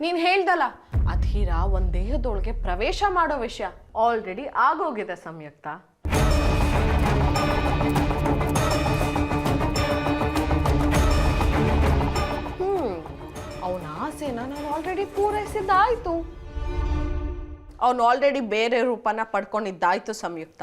ನೀನ್ ಹೇಳ್ದಲ್ಲ. ಅಧೀರ ಒಂದ್ ದೇಹದೊಳಗೆ ಪ್ರವೇಶ ಮಾಡೋ ವಿಷಯ ಆಲ್ರೆಡಿ ಆಗೋಗಿದೆ ಸಂಯುಕ್ತ. ಹ್ಮ್, ಅವನ ಆಸೆನ ನಾನು ಆಲ್ರೆಡಿ ಪೂರೈಸಿದ್ದಾಯ್ತು. ಅವನು ಆಲ್ರೆಡಿ ಬೇರೆ ರೂಪನ ಪಡ್ಕೊಂಡಿದ್ದಾಯ್ತು ಸಂಯುಕ್ತ.